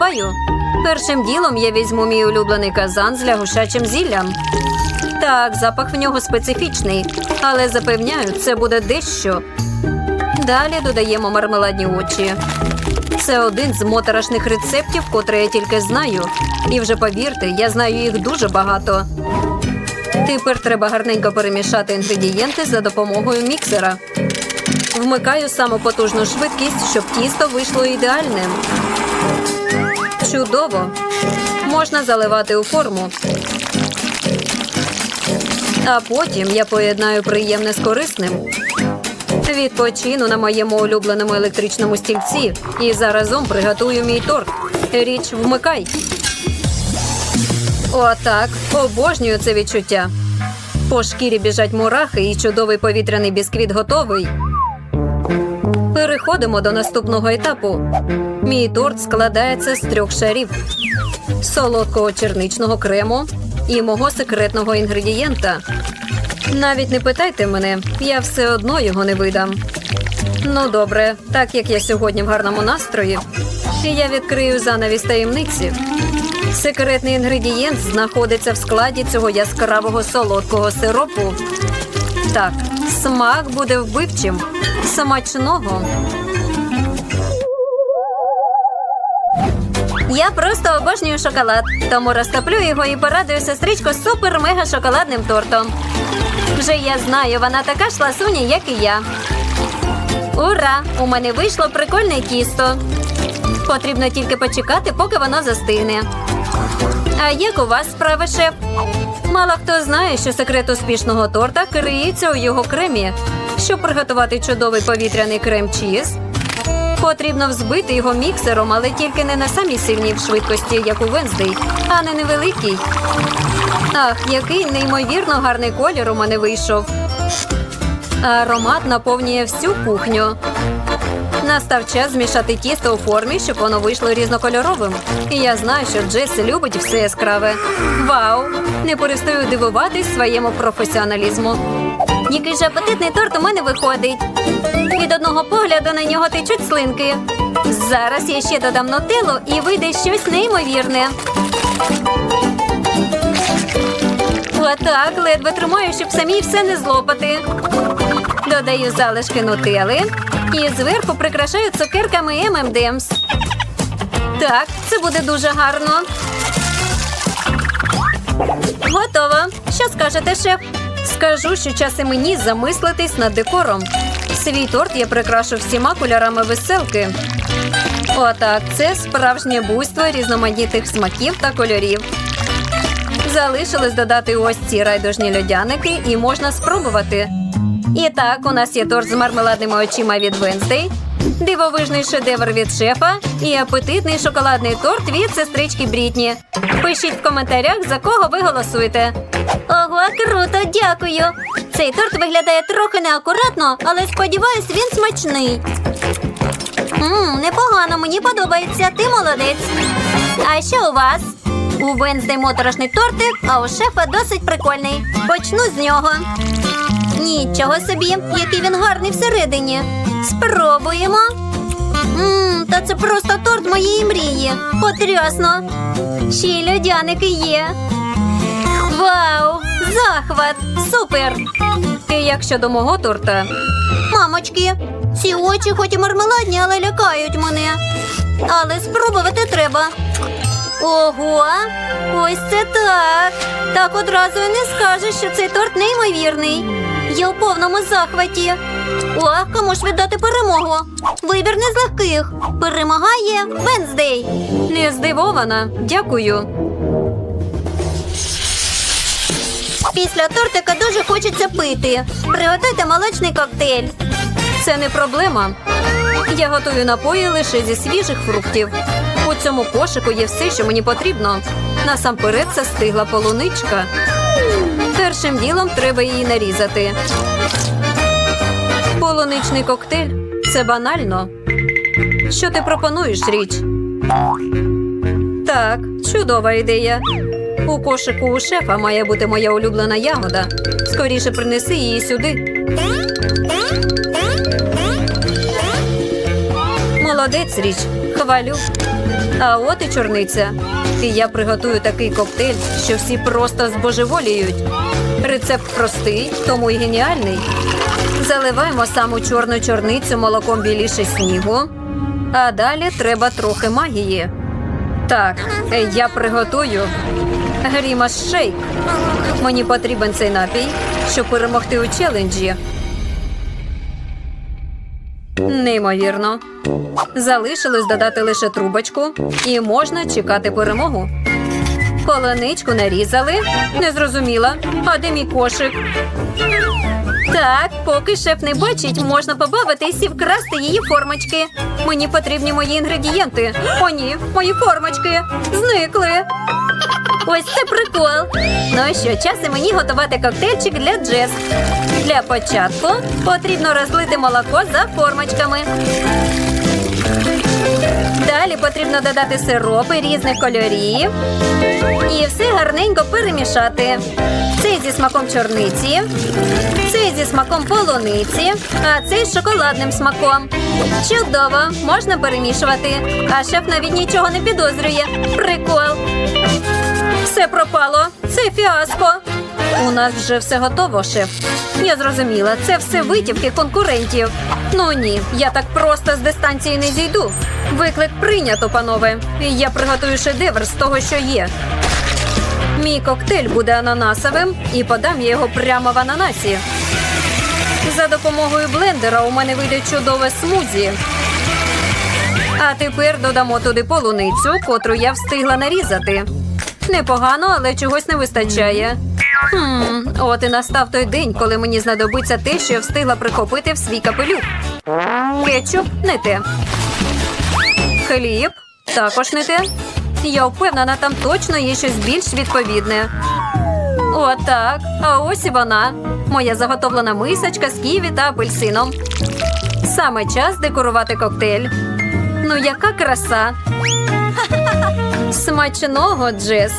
приступаю. Першим ділом я візьму мій улюблений казан з лягушачим зіллям. Так, запах в нього специфічний, але запевняю, це буде дещо. Далі додаємо мармеладні очі. Це один з моторошних рецептів, котрий я тільки знаю. І вже повірте, я знаю їх дуже багато. Тепер треба гарненько перемішати інгредієнти за допомогою міксера. Вмикаю саму потужну швидкість, щоб тісто вийшло ідеальним. Чудово! Можна заливати у форму. А потім я поєднаю приємне з корисним. Відпочину на моєму улюбленому електричному стільці і заразом приготую мій торт. Річ вмикай. Отак. Обожнюю це відчуття. По шкірі біжать мурахи, і чудовий повітряний бісквіт готовий. Переходимо до наступного етапу. Мій торт складається з трьох шарів: солодкого черничного крему і мого секретного інгредієнта. Навіть не питайте мене, я все одно його не видам. Ну добре, так як я сьогодні в гарному настрої, я відкрию занавіс таємниці. Секретний інгредієнт знаходиться в складі цього яскравого солодкого сиропу. Так, смак буде вбивчим. Смачного. Я просто обожнюю шоколад, тому розтоплю його і порадую сестричку супер-мега шоколадним тортом. Вже я знаю, вона така ж ласуня, як і я. Ура! У мене вийшло прикольне тісто. Потрібно тільки почекати, поки воно застигне. А як у вас справи, шеф? Мало хто знає, що секрет успішного торта криється у його кремі. Щоб приготувати чудовий повітряний крем чіз, потрібно взбити його міксером, але тільки не на самій сильній швидкості, як у Венздей, а не невеликий. Ах, який неймовірно гарний колір у мене вийшов. Аромат наповнює всю кухню. Настав час змішати тісто у формі, щоб воно вийшло різнокольоровим. І я знаю, що Джес любить все яскраве. Вау! Не перестаю дивуватись своєму професіоналізму. Який же апетитний торт у мене виходить. Від одного погляду на нього течуть слинки. Зараз я ще додам нутеллу і вийде щось неймовірне. Отак, ледве тримаю, щоб самі все не злопати. Додаю залишки нутели і зверху прикрашаю цукерками M&M's. Так, це буде дуже гарно. Готово. Що скажете, шеф? Скажу, що час і мені замислитись над декором. Свій торт я прикрашу всіма кольорами веселки. Отак, це справжнє буйство різноманітних смаків та кольорів. Залишилось додати ось ці райдужні льодяники і можна спробувати. І так, у нас є торт з мармеладними очима від Венздей, дивовижний шедевр від шефа і апетитний шоколадний торт від сестрички Брітні. Пишіть в коментарях, за кого ви голосуєте. Ого, круто, дякую. Цей торт виглядає трохи неакуратно, але сподіваюсь, він смачний. Мм, непогано, мені подобається. Ти молодець. А що у вас? У Венздей моторошний тортик, а у шефа досить прикольний. Почну з нього. Нічого собі, який він гарний всередині. Спробуємо. Мм, та це просто торт моєї мрії. Потрясно. Ще й льодяники є. Вау! Захват! Супер! І як щодо мого торта? Мамочки, ці очі хоч і мармеладні, але лякають мене. Але спробувати треба. Ого, ось це так. Так одразу і не скажеш, що цей торт неймовірний. Я у повному захваті. Ох, кому ж віддати перемогу? Вибір не з легких. Перемагає Венздей. Не здивована. Дякую. Після тортика дуже хочеться пити. Приготуйте молочний коктейль. Це не проблема. Я готую напої лише зі свіжих фруктів. У цьому кошику є все, що мені потрібно. Насамперед це стигла полуничка. Першим ділом треба її нарізати. Полуничний коктейль це банально. Що ти пропонуєш, річ? Так, чудова ідея. У кошику у шефа має бути моя улюблена ягода. Скоріше принеси її сюди. Молодець річ, хвалю. А от і чорниця. І я приготую такий коктейль, що всі просто збожеволіють. Рецепт простий, тому й геніальний. Заливаємо саму чорну чорницю молоком біліше снігу. А далі треба трохи магії. Так, я приготую Грімас шейк. Мені потрібен цей напій, щоб перемогти у челенджі. Неймовірно. Залишилось додати лише трубочку, і можна чекати перемогу. Полоничку нарізали. Не зрозуміла. А де мій кошик? Так, поки шеф не бачить, можна побавитись і вкрасти її формочки. Мені потрібні мої інгредієнти. О, ні, мої формочки зникли. Ось це прикол. Ну що, час і мені готувати коктейльчик для Джес. Для початку потрібно розлити молоко за формочками. Далі потрібно додати сиропи різних кольорів. І все гарненько перемішати. Цей зі смаком чорниці, цей зі смаком полуниці, а цей з шоколадним смаком. Чудово, можна перемішувати. А шеф навіть нічого не підозрює. Прикол. Все пропало. Це фіаско. У нас вже все готово, шеф. Я зрозуміла, це все витівки конкурентів. Ну ні, я так просто з дистанції не зійду. Виклик прийнято, панове. Я приготую шедевр з того, що є. Мій коктейль буде ананасовим і подам я його прямо в ананасі. За допомогою блендера у мене вийде чудове смузі. А тепер додамо туди полуницю, котру я встигла нарізати. Непогано, але чогось не вистачає. Хм, от і настав той день, коли мені знадобиться те, що я встигла прихопити в свій капелюх. Кетчуп не те. Хліб також не те. Я впевнена, там точно є щось більш відповідне. Отак. А ось і вона. Моя заготовлена мисочка з ківі та апельсином. Саме час декорувати коктейль. Ну, яка краса! Смачного, Джес.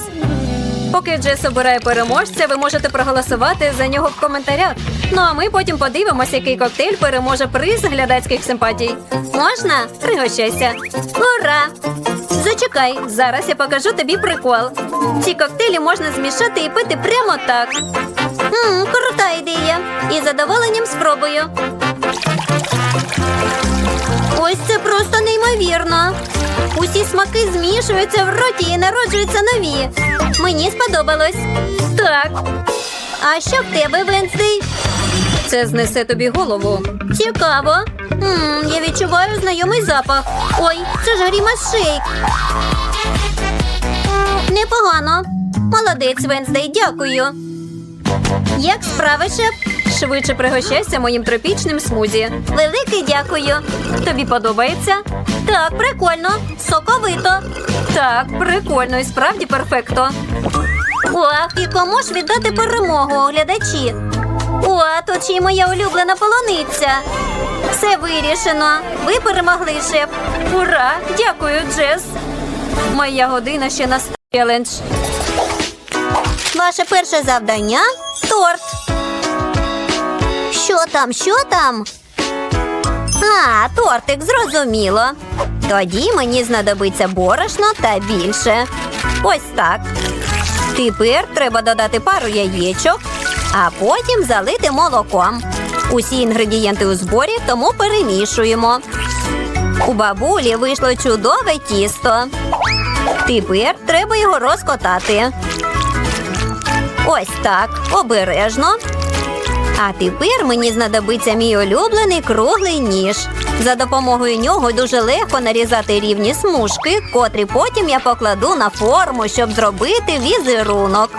Поки Джес обирає переможця, ви можете проголосувати за нього в коментарях. Ну а ми потім подивимося, який коктейль переможе приз глядацьких симпатій. Можна? Пригощайся. Ура! Зачекай, зараз я покажу тобі прикол. Ці коктейлі можна змішати і пити прямо так. Ммм, крута ідея. І задоволенням спробую. Ось це просто неймовірно. Усі смаки змішуються в роті і народжуються нові. Мені сподобалось. Так. А що в тебе, Венстей? Це знесе тобі голову. Цікаво. м я відчуваю знайомий запах. Ой, це ж Грімас Шейк. Непогано. Молодець, Венстей, дякую. Як справи, шеф? Швидше пригощайся моїм тропічним смузі. Велике дякую. Тобі подобається? Так, прикольно. Соковито. Так, прикольно і справді перфекто. Ох, і кому ж віддати перемогу, глядачі? О, тут ще моя улюблена полуниця. Все вирішено. Ви перемогли, шеф. Ура! Дякую, Джес. Моя година ще на челендж. Ваше перше завдання торт. Що там, що там? А, тортик, зрозуміло. Тоді мені знадобиться борошно та більше. Ось так. Тепер треба додати пару яєчок, а потім залити молоком. Усі інгредієнти у зборі, тому перемішуємо. У бабулі вийшло чудове тісто. Тепер треба його розкотати. Ось так, обережно. А тепер мені знадобиться мій улюблений круглий ніж. За допомогою нього дуже легко нарізати рівні смужки, котрі потім я покладу на форму, щоб зробити візерунок.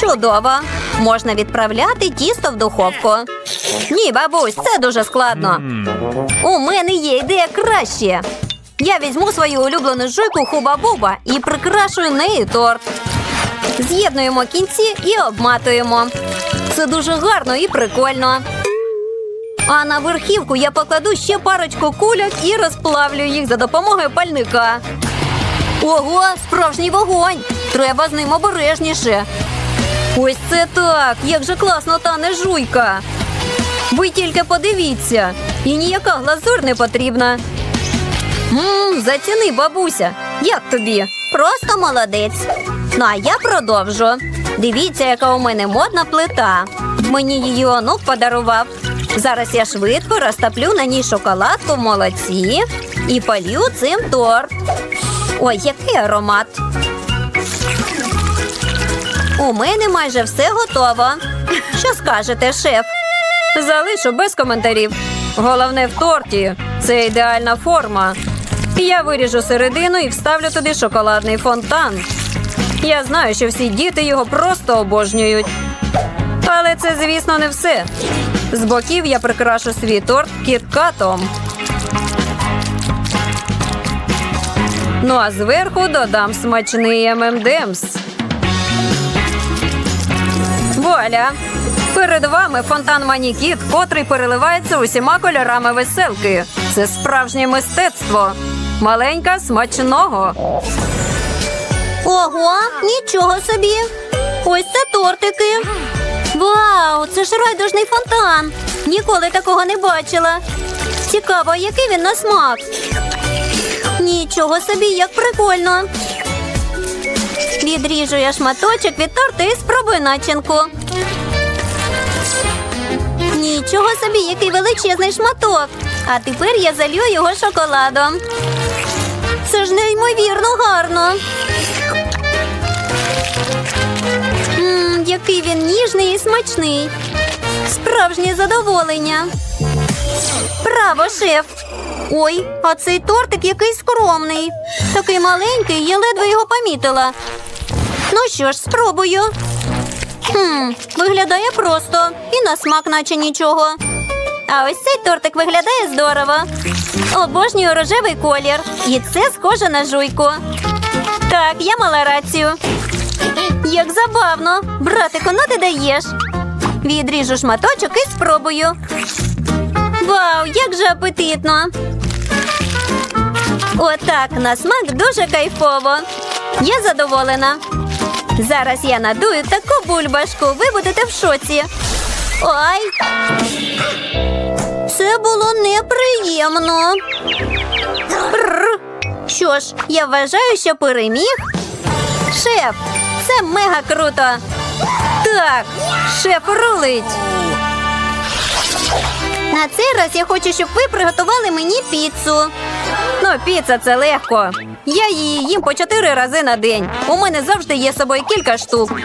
Чудово! Можна відправляти тісто в духовку. Ні, бабусь, це дуже складно. У мене є ідея краще. Я візьму свою улюблену жуйку хуба-буба і прикрашую нею торт. З'єднуємо кінці і обматуємо. Це дуже гарно і прикольно. А на верхівку я покладу ще парочку кульок і розплавлю їх за допомогою пальника. Ого, справжній вогонь! Треба з ним обережніше. Ось це так! Як же класно тане жуйка! Ви тільки подивіться, і ніяка глазур не потрібна. Ммм, заціни, бабуся. Як тобі? Просто молодець. Ну а я продовжу. Дивіться, яка у мене модна плита. Мені її онук подарував. Зараз я швидко розтоплю на ній шоколадку в молоці і полью цим торт. Ой, який аромат. У мене майже все готово. Що скажете, шеф? Залишу без коментарів. Головне в торті це ідеальна форма. Я виріжу середину і вставлю туди шоколадний фонтан. Я знаю, що всі діти його просто обожнюють. Але це, звісно, не все. З боків я прикрашу свій торт кіткатом. Ну а зверху додам смачний ММДМС. Вуаля! Перед вами фонтан Манікіт, котрий переливається усіма кольорами веселки. Це справжнє мистецтво. Маленька смачного. Ого, нічого собі. Ось це тортики. Вау, це ж райдужний фонтан. Ніколи такого не бачила. Цікаво, який він на смак. Нічого собі, як прикольно. Відріжу я шматочок від торта і спробую начинку. Нічого собі, який величезний шматок. А тепер я залью його шоколадом. Це ж неймовірно гарно. Який він ніжний і смачний. Справжнє задоволення. Браво, шеф. Ой, а цей тортик який скромний. Такий маленький, я ледве його помітила. Ну що ж, спробую. Хм, виглядає просто і на смак, наче нічого. А ось цей тортик виглядає здорово. Обожнюю рожевий колір. І це схоже на жуйку. Так, я мала рацію. Як забавно. Братику, ну ти даєш. Відріжу шматочок і спробую. Вау, як же апетитно. Отак, на смак дуже кайфово. Я задоволена. Зараз я надую таку бульбашку, ви будете в шоці. Ой. Це було неприємно. Що ж, я вважаю, що переміг. Шеф, мега круто. Так, шеф рулить. На цей раз я хочу, щоб ви приготували мені піцу. Ну, піца це легко. Я її їм по чотири рази на день. У мене завжди є з собою кілька штук.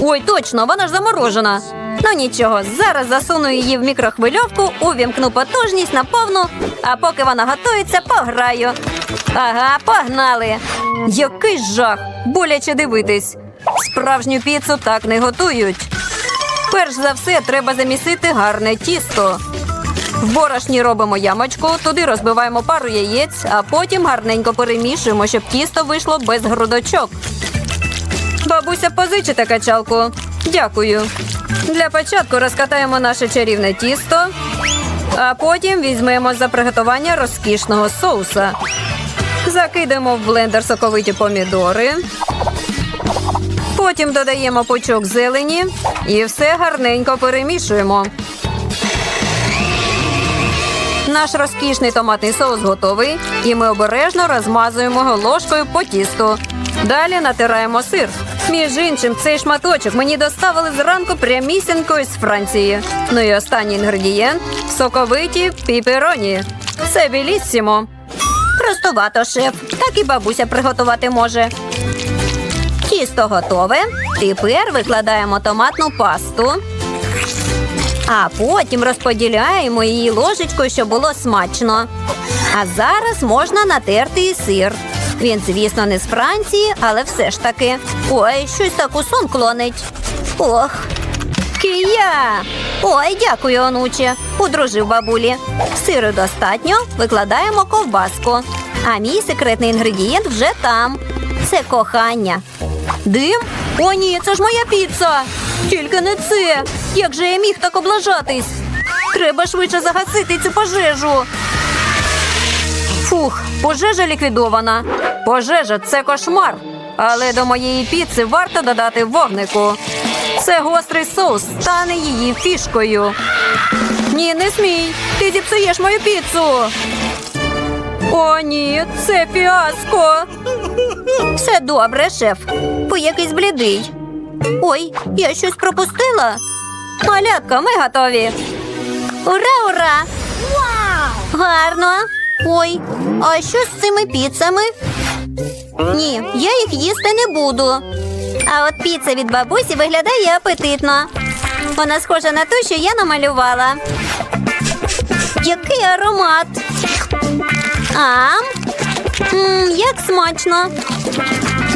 Ой, точно, вона ж заморожена. Ну нічого, зараз засуну її в мікрохвильовку, увімкну потужність на повну, а поки вона готується, пограю. Ага, погнали. Який жах! Боляче дивитись. Справжню піцу так не готують. Перш за все, треба замісити гарне тісто. В борошні робимо ямочку, туди розбиваємо пару яєць, а потім гарненько перемішуємо, щоб тісто вийшло без грудочок. Бабуся, позичите качалку. Дякую. Для початку розкатаємо наше чарівне тісто, а потім візьмемо за приготування розкішного соуса. Закидаємо в блендер соковиті помідори. Потім додаємо пучок зелені і все гарненько перемішуємо. Наш розкішний томатний соус готовий, і ми обережно розмазуємо його ложкою по тісту. Далі натираємо сир. Між іншим, цей шматочок мені доставили зранку прямісінько із Франції. Ну і останній інгредієнт соковиті піпероні. Це біліссімо. Простувато, шеф. Так і бабуся приготувати може. Тісто готове. Тепер викладаємо томатну пасту. А потім розподіляємо її ложечкою, щоб було смачно. А зараз можна натерти і сир. Він, звісно, не з Франції, але все ж таки. Ой, щось так у сон клонить. Ох. Кия! Ой, дякую, онуче. Удружив бабулі. Сиру достатньо, викладаємо ковбаску. А мій секретний інгредієнт вже там. Це кохання. Дим? О, ні, це ж моя піца. Тільки не це. Як же я міг так облажатись? Треба швидше загасити цю пожежу. Фух, пожежа ліквідована. Пожежа це кошмар. Але до моєї піци варто додати вогнику. Це гострий соус стане її фішкою. Ні, не смій. Ти зіпсуєш мою піцу. О, ні, це фіаско. Все добре, шеф. Ви якийсь блідий. Ой, я щось пропустила. Малятка, ми готові. Ура, ура! Гарно. Ой, а що з цими піцами? Ні, я їх їсти не буду. А от піца від бабусі виглядає апетитно. Вона схожа на ту, що я намалювала. Який аромат. А, м, як смачно.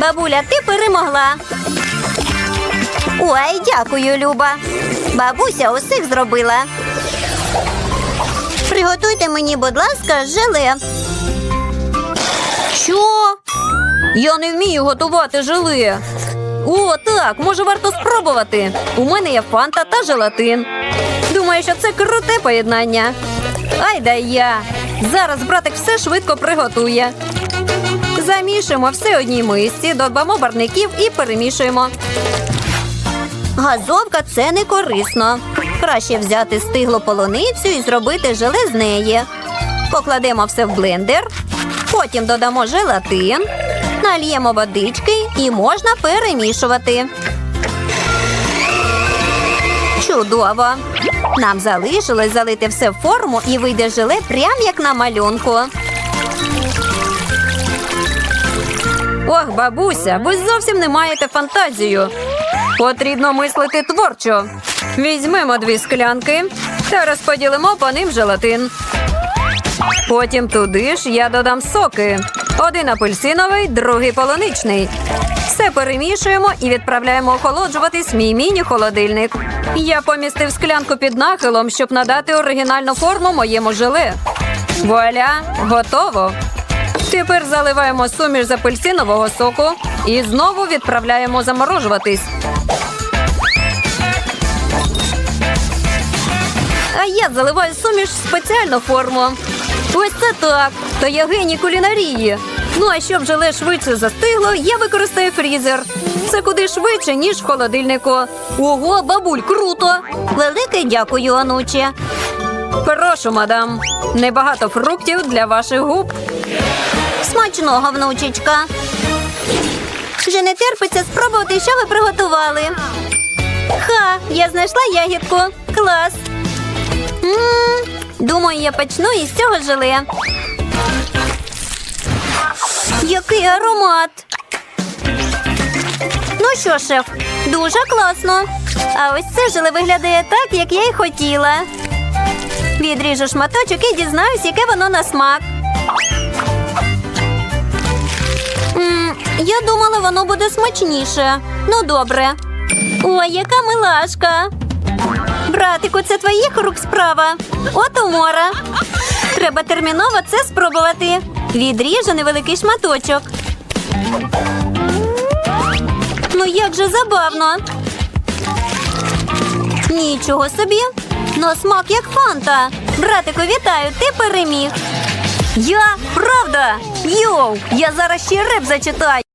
Бабуля, ти перемогла. Ой, дякую, Люба. Бабуся усіх зробила. Приготуйте мені, будь ласка, желе. Що? Я не вмію готувати желе. О, так, може варто спробувати. У мене є фанта та желатин. Думаю, що це круте поєднання. Ай да я. Зараз братик все швидко приготує. Замішуємо все одній мисці, додамо барників і перемішуємо. Газовка це не корисно. Краще взяти стиглу полуницю і зробити желе з неї. Покладемо все в блендер, потім додамо желатин, нальємо водички і можна перемішувати. Чудово! Нам залишилось залити все в форму і вийде желе прям як на малюнку. Ох, бабуся, ви зовсім не маєте фантазію. Потрібно мислити творчо. Візьмемо дві склянки та розподілимо по ним желатин. Потім туди ж я додам соки. Один апельсиновий, другий полуничний. Все перемішуємо і відправляємо охолоджуватись мій міні-холодильник. Я помістив склянку під нахилом, щоб надати оригінальну форму моєму желе. Вуаля, готово. Тепер заливаємо суміш з апельсинового соку і знову відправляємо заморожуватись. А я заливаю суміш в спеціальну форму. Ось це так. То я геній кулінарії. Ну а щоб желе швидше застигло, я використаю фрізер. Це куди швидше, ніж в холодильнику. Ого, бабуль, круто! Велике дякую, онуче. Прошу, мадам. Небагато фруктів для ваших губ. Смачного, внучечка. Вже не терпиться спробувати, що ви приготували. Ха, я знайшла ягідку. Клас. м думаю, я почну із цього желе. Який аромат. Ну що, шеф, дуже класно. А ось це желе виглядає так, як я й хотіла. Відріжу шматочок і дізнаюсь, яке воно на смак. М, я думала, воно буде смачніше. Ну, добре. Ой, яка милашка. Братику, це твоїх рук справа. От умора. Треба терміново це спробувати. Відріжу невеликий шматочок. Ну, як же забавно. Нічого собі. На смак як фанта. Братику, вітаю, ти переміг. Я? Правда? Йоу, я зараз ще реп зачитаю.